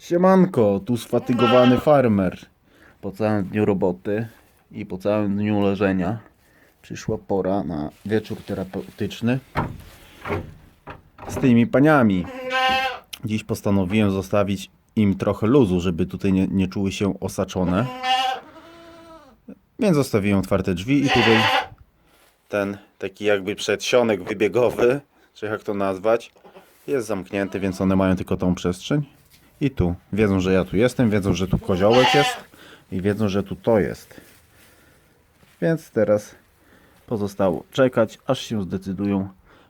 Siemanko, tu sfatygowany farmer. Po całym dniu roboty i po całym dniu leżenia przyszła pora na wieczór terapeutyczny z tymi paniami. Dziś postanowiłem zostawić im trochę luzu, żeby tutaj nie, nie czuły się osaczone. Więc zostawiłem otwarte drzwi i tutaj ten taki jakby przedsionek wybiegowy, czy jak to nazwać, jest zamknięty, więc one mają tylko tą przestrzeń. I tu. Wiedzą, że ja tu jestem, wiedzą, że tu koziołek jest i wiedzą, że tu to jest. Więc teraz pozostało czekać, aż się zdecydują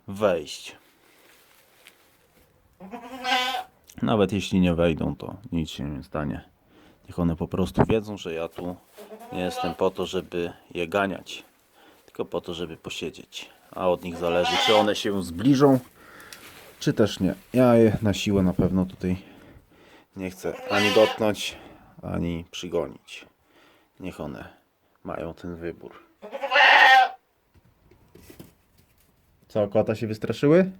wejść. Nawet jeśli nie wejdą, to nic się nie stanie. Niech one po prostu wiedzą, że ja tu nie jestem po to, żeby je ganiać, tylko po to, żeby posiedzieć. A od nich zależy, czy one się zbliżą, czy też nie. Ja je na siłę na pewno tutaj nie chcę ani dotknąć, ani przygonić. Niech one mają ten wybór. Co, kota się wystraszyły?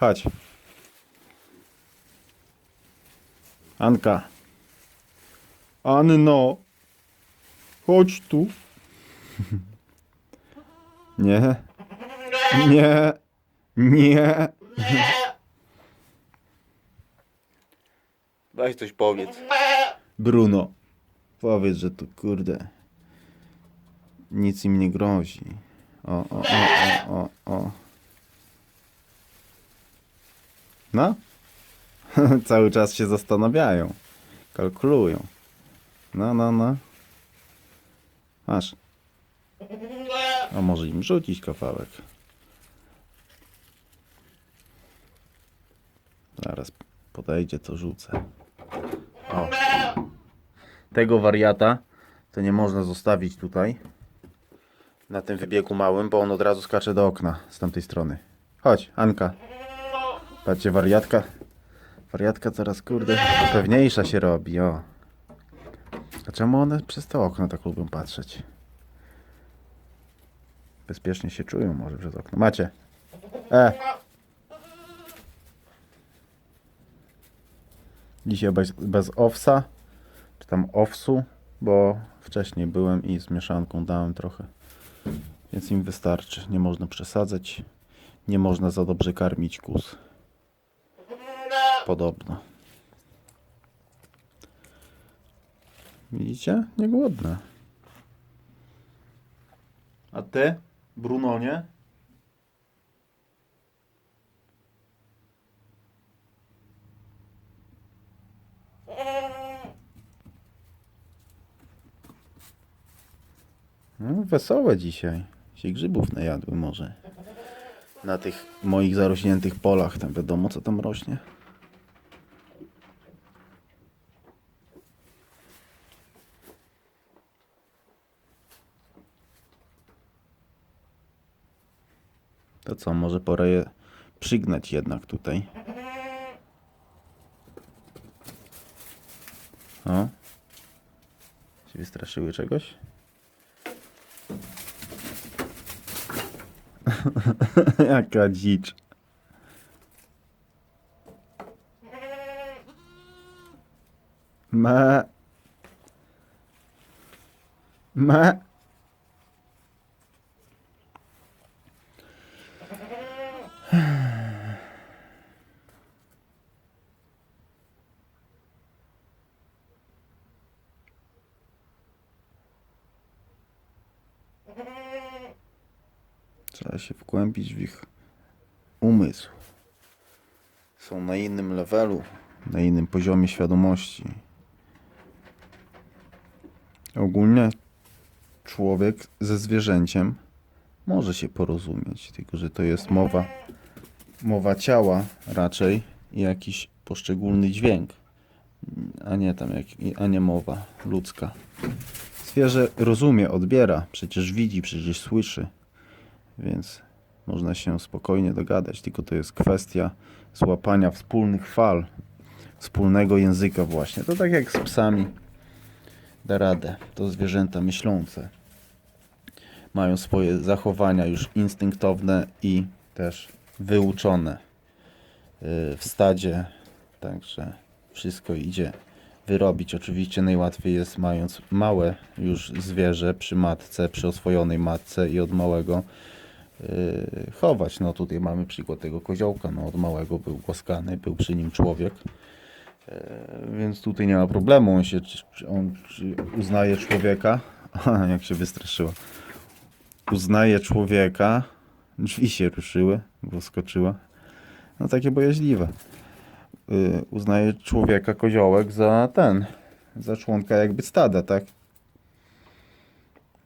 Chodź. Anka. Anno. Chodź tu. Nie. Nie. Nie. Daj coś powiedz. Bruno. Powiedz, że tu kurde. Nic im nie grozi. O, o, o, o, o, o. No? Cały czas się zastanawiają. Kalkulują. No, no, no. Masz. A może im rzucić kawałek. Zaraz podejdzie, to rzucę. O. Tego wariata to nie można zostawić tutaj. Na tym wybiegu małym, bo on od razu skacze do okna z tamtej strony. Chodź, Anka. Patrzcie, wariatka. Wariatka coraz kurde pewniejsza się robi, o. A czemu one przez to okno tak lubią patrzeć? Bezpiecznie się czują może przez okno. Macie. E. Dzisiaj bez, bez owsa, czy tam owsu, bo wcześniej byłem i z mieszanką dałem trochę. Więc im wystarczy. Nie można przesadzać. Nie można za dobrze karmić kus. Podobno. Widzicie? Niegłodne. A ty, Brunonie? No, wesołe dzisiaj. Się grzybów najadły może. Na tych moich zarośniętych polach. Tam wiadomo co tam rośnie. To co, może pora je przygnać jednak tutaj. O. Się wystraszyły czegoś? Acredite. Mas... Mas... Trzeba się wgłębić w ich umysł. Są na innym levelu, na innym poziomie świadomości. Ogólnie człowiek ze zwierzęciem może się porozumieć, tylko że to jest mowa, mowa ciała raczej i jakiś poszczególny dźwięk, a nie tam jak, a nie mowa ludzka. Zwierzę rozumie, odbiera, przecież widzi, przecież słyszy więc można się spokojnie dogadać. Tylko to jest kwestia złapania wspólnych fal, wspólnego języka, właśnie. To tak jak z psami da radę. To zwierzęta myślące mają swoje zachowania już instynktowne i też wyuczone yy, w stadzie. Także wszystko idzie wyrobić. Oczywiście najłatwiej jest mając małe już zwierzę przy matce, przy oswojonej matce i od małego chować. No tutaj mamy przykład tego koziołka, no od małego był głaskany, był przy nim człowiek. E, Więc tutaj nie ma problemu, on się on uznaje człowieka. Jak się wystraszyła. Uznaje człowieka. Drzwi się ruszyły, bo skoczyła. No takie bojaźliwe. Y, Uznaje człowieka koziołek za ten, za członka jakby stada, tak?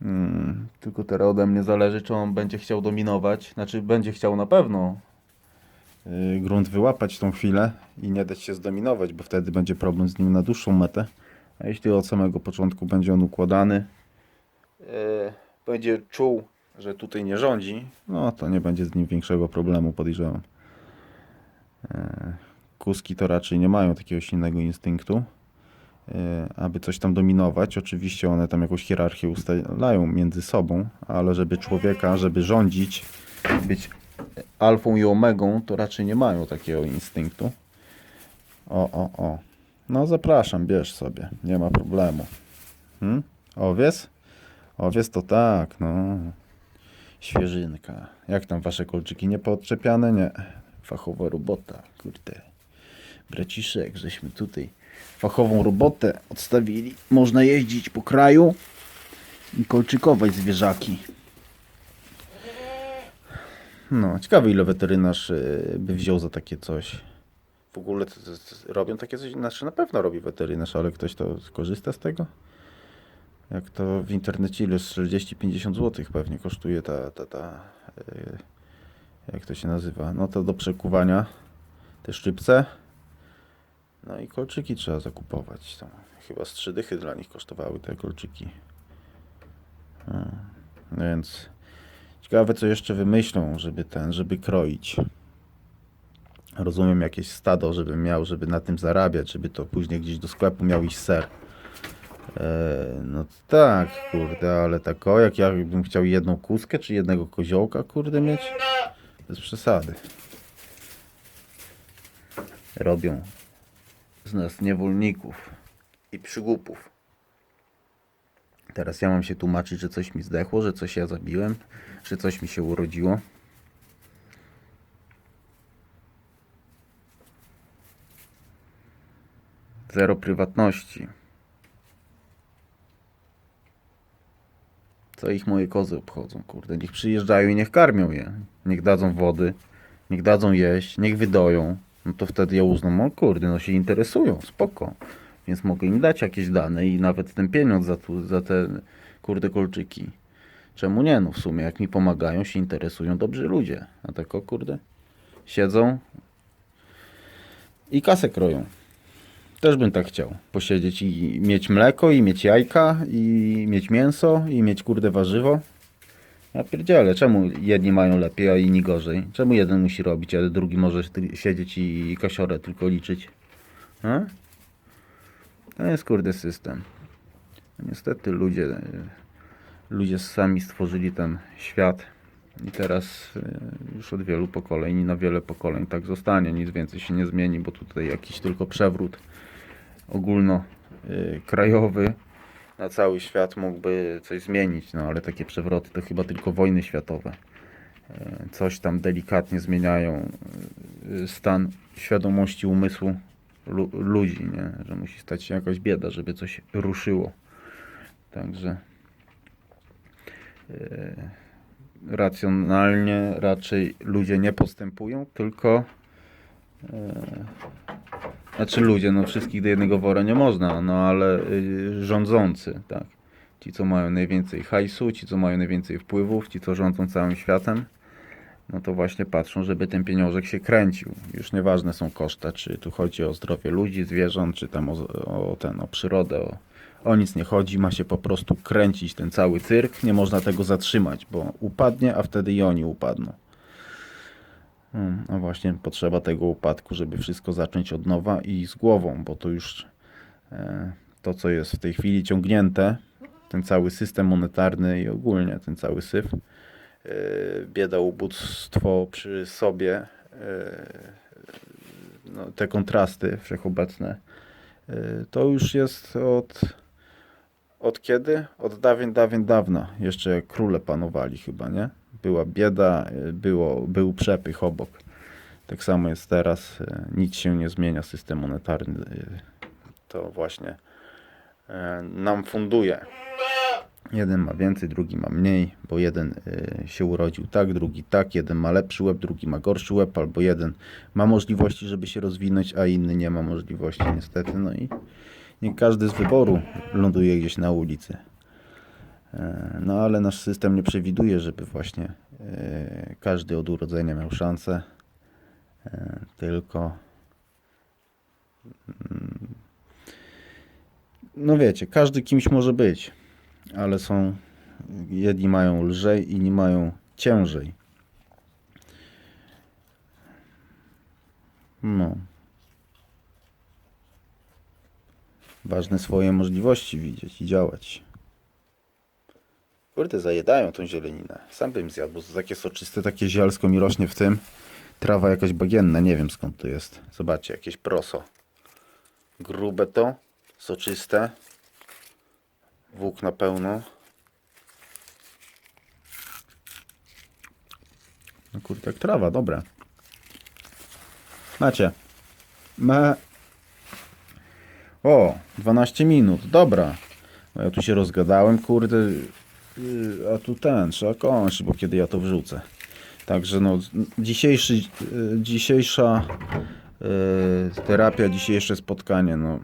Mm, tylko teraz ode mnie zależy, czy on będzie chciał dominować. Znaczy, będzie chciał na pewno y, grunt wyłapać tą chwilę i nie dać się zdominować, bo wtedy będzie problem z nim na dłuższą metę. A jeśli od samego początku będzie on układany, y, będzie czuł, że tutaj nie rządzi, no to nie będzie z nim większego problemu, podejrzewam. E, Kuski to raczej nie mają takiego silnego instynktu, aby coś tam dominować. Oczywiście one tam jakąś hierarchię ustalają między sobą, ale żeby człowieka, żeby rządzić, być alfą i omegą, to raczej nie mają takiego instynktu. O, o, o. No zapraszam, bierz sobie, nie ma problemu. Hmm? Owiec? Owiec to tak, no. Świeżynka. Jak tam wasze kolczyki nie podczepiane? Nie. Fachowa robota, kurde. Braciszek, żeśmy tutaj fachową robotę odstawili. Można jeździć po kraju i kolczykować zwierzaki. No, ciekawe ile weterynarz y, by wziął za takie coś. W ogóle to, to, to, robią takie coś, znaczy na pewno robi weterynarz, ale ktoś to korzysta z tego? Jak to w internecie ile 40-50 zł pewnie kosztuje ta, ta, ta y, jak to się nazywa, no to do przekuwania te szczypce. No i kolczyki trzeba zakupować. Tam chyba z trzy dychy dla nich kosztowały te kolczyki. No, więc ciekawe co jeszcze wymyślą, żeby ten, żeby kroić. Rozumiem jakieś stado, żeby miał, żeby na tym zarabiać, żeby to później gdzieś do sklepu miał iść ser. Eee, no tak, kurde, ale tak o, jak ja bym chciał jedną kuskę czy jednego koziołka, kurde, mieć, bez przesady. Robią z nas niewolników i przygłupów. Teraz ja mam się tłumaczyć, że coś mi zdechło, że coś ja zabiłem, że coś mi się urodziło. Zero prywatności. Co ich moje kozy obchodzą, kurde. Niech przyjeżdżają i niech karmią je. Niech dadzą wody, niech dadzą jeść, niech wydoją. No to wtedy ja uznam, o kurde, no się interesują, spoko. Więc mogę im dać jakieś dane i nawet ten pieniądz za, tu, za te kurde kolczyki. Czemu nie? No w sumie jak mi pomagają, się interesują dobrzy ludzie. A tak o kurde, siedzą i kasę kroją. Też bym tak chciał. Posiedzieć i mieć mleko, i mieć jajka, i mieć mięso, i mieć kurde warzywo. Ja pierdzielę, czemu jedni mają lepiej, a inni gorzej? Czemu jeden musi robić, a drugi może siedzieć i kasiorę tylko liczyć? A? To jest kurde system. Niestety ludzie, e, ludzie sami stworzyli ten świat i teraz e, już od wielu pokoleń i na wiele pokoleń tak zostanie. Nic więcej się nie zmieni, bo tutaj jakiś tylko przewrót ogólnokrajowy na cały świat mógłby coś zmienić, no ale takie przewroty to chyba tylko wojny światowe. E, Coś tam delikatnie zmieniają e, stan świadomości umysłu lu ludzi, nie? że musi stać się jakaś bieda, żeby coś ruszyło. Także e, racjonalnie raczej ludzie nie postępują, tylko znaczy ludzie, no wszystkich do jednego wora nie można, no ale y, rządzący, tak. Ci, co mają najwięcej hajsu, ci, co mają najwięcej wpływów, ci, co rządzą całym światem, no to właśnie patrzą, żeby ten pieniążek się kręcił. Już nieważne są koszta, czy tu chodzi o zdrowie ludzi, zwierząt, czy tam o, o ten, o przyrodę, o, o nic nie chodzi, ma się po prostu kręcić ten cały cyrk, nie można tego zatrzymać, bo upadnie, a wtedy i oni upadną. No właśnie, potrzeba tego upadku, żeby wszystko zacząć od nowa i z głową, bo to już e, to, co jest w tej chwili ciągnięte, ten cały system monetarny i ogólnie ten cały syf, e, bieda, ubóstwo przy sobie, e, no, te kontrasty wszechobecne, to już jest od, od kiedy? Od dawien, dawien dawna. Jeszcze króle panowali chyba, nie? Była bieda, było, był przepych obok. Tak samo jest teraz. y, Nic się nie zmienia. System monetarny y, to właśnie e, nam funduje. Jeden ma więcej, drugi ma mniej, bo jeden się urodził tak, drugi tak, jeden ma lepszy łeb, drugi ma gorszy łeb, albo jeden ma możliwości, żeby się rozwinąć, a inny nie ma możliwości niestety. No i nie każdy z wyboru ląduje gdzieś na ulicy. E, No ale nasz system nie przewiduje, żeby właśnie e, każdy od urodzenia miał szansę, e, tylko mm, no wiecie, każdy kimś może być, ale są jedni mają lżej, inni mają ciężej. No. Ważne swoje możliwości widzieć i działać. Kurde, zajedają tą zieleninę. Sam bym zjadł, bo to takie soczyste, takie zielsko mi rośnie w tym. Trawa jakaś bagienna, nie wiem skąd to jest. Zobaczcie, jakieś proso. Grube to, soczyste. Włókna pełno. No kurde, jak trawa, dobre. Macie. Ma... O, 12 minut, dobra. Bo ja tu się rozgadałem, kurde. Yy, A tu ten, trzeba kończyć, bo kiedy ja to wrzucę. Także no, dzisiejszy, yy, dzisiejsza yy, terapia, dzisiejsze spotkanie, no,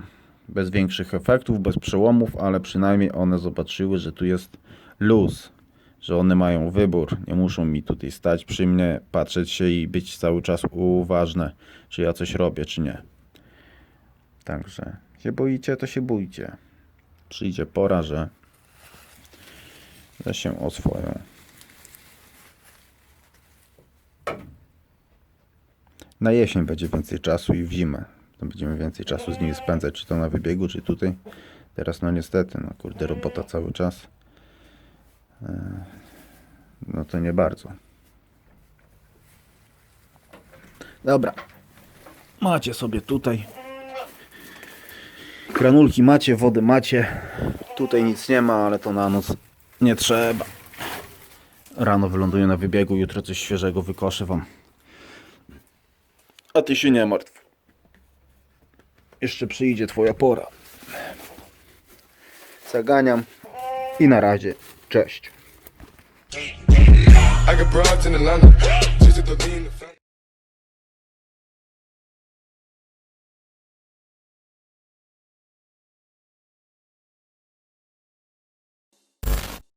bez większych efektów, bez przełomów, ale przynajmniej one zobaczyły, że tu jest luz, że one mają wybór. Nie muszą mi tutaj stać przy mnie, patrzeć się i być cały czas uważne, czy ja coś robię, czy nie. Także się boicie, to się bójcie. Przyjdzie pora, że, że się oswoją. Na jesień będzie więcej czasu i w zimę. To będziemy więcej czasu z nimi spędzać, czy to na wybiegu, czy tutaj. Teraz no niestety, no kurde, robota cały czas. E, No to nie bardzo. Dobra. Macie sobie tutaj. Granulki macie, wody macie. Tutaj nic nie ma, ale to na noc nie trzeba. Rano wyląduję na wybiegu, jutro coś świeżego wykoszę wam. A ty się nie martw. Jeszcze przyjdzie twoja pora. Zaganiam i na razie. Cześć.